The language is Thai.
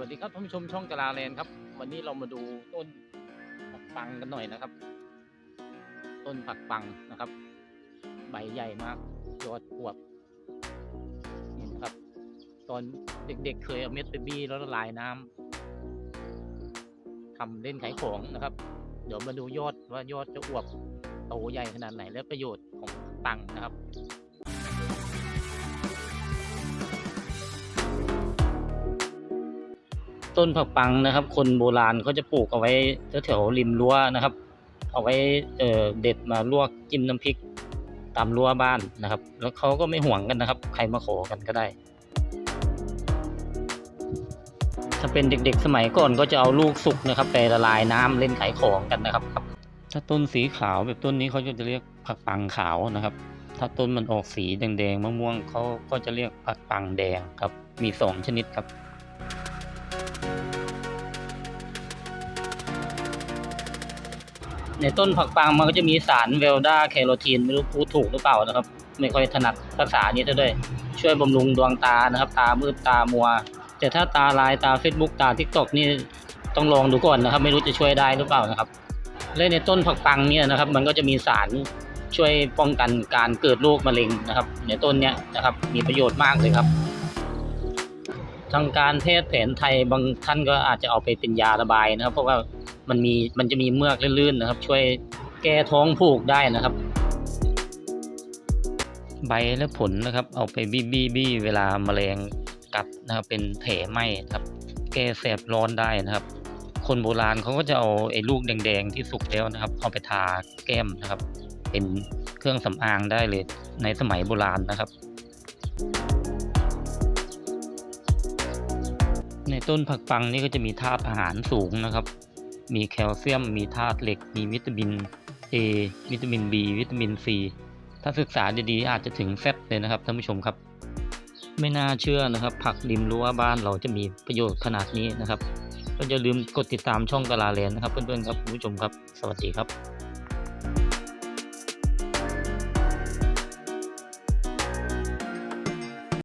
วัสดีครับท่านผู้ชมช่องกะลาแลนครับ วันนี้เรามาดูต้นผักปังกันหน่อยนะครับ ต้นผักปังนะครับ ใบใหญ่มากยอดอวบนี่นะครับ ตอนเด็กๆเคยเอาเม็ดไปบี้แล้วละลายน้ำทำเล่นขายของนะครับ เดี๋ยวมาดูยอดว่ายอดจะอวบโตใหญ่ขนาดไหนและประโยชน์ของปังนะครับ ต้นผักปังนะครับ คนโบราณเขาจะปลูกเอาไว้แถวๆริมรั้วนะครับ เอาไว้เเด็ดมาลวกจิ้มน้ำพริกตามรั้วบ้านนะครับ แล้วเขาก็ไม่ห่วงกันนะครับ ใครมาขอกันก็ได้ ถ้าเป็นเด็กๆ สมัยก่อนก็จะเอาลูกสุกนะครับไปละลายน้ำเล่นขายของกันนะครับ ถ้าต้นสีขาวแบบต้นนี้เขาจะเรียกผักปังขาวนะครับ ถ้าต้นมันออกสีแดงๆมะม่วงเขาก็จะเรียกผักปังแดงครับ มีสองชนิดครับ ในต้นผักปังมันก็จะมีสารเวลดาแคโรทีนไม่รู้พูดถูกหรือเปล่านะครับ ไม่ค่อยถนัดภาษานี้เท่าด้วย ช่วยบำรุงดวงตานะครับ ตามืดตามัว แต่ถ้าตาลายตา Facebook ตา TikTok นี่ต้องลองดูก่อนนะครับ ไม่รู้จะช่วยได้หรือเปล่านะครับและในต้นผักปังเนี่ยนะครับ มันก็จะมีสารช่วยป้องกันการเกิดโรคมะเร็งนะครับ ในต้นเนี้ยนะครับมีประโยชน์มากเลยครับ ทางการแพทย์แผนไทยบางท่านก็อาจจะเอาไปเป็นยาระบายนะครับ เพราะว่ามันมีมันจะมีเมือกลื่นๆนะครับ ช่วยแก้ท้องผูกได้นะครับ ใบและผลนะครับ เอาไปบี้บี้บี้เวลาแมลงกัดนะครับ เป็นแผลไหมครับ แก้แสบร้อนได้นะครับ คนโบราณเขาก็จะเอาไอ้ลูกแดงๆที่สุกแล้วนะครับ เอาไปทาแก้มนะครับ เป็นเครื่องสำอางได้เลยในสมัยโบราณนะครับ ในต้นผักปังนี่ก็จะมีธาตุอาหารสูงนะครับ มีแคลเซียม มีธาตุเหล็ก มีวิตามิน A วิตามิน B วิตามิน C ถ้าศึกษาดีๆอาจจะถึงเซตเลยนะครับท่านผู้ชมครับ ไม่น่าเชื่อนะครับ ผักริมรั้วบ้านเราจะมีประโยชน์ขนาดนี้นะครับก็อย่าลืมกดติดตามช่องกะลาแลนนะครับ เพื่อนๆครับคุณผู้ชมครับ สวัสดีครับ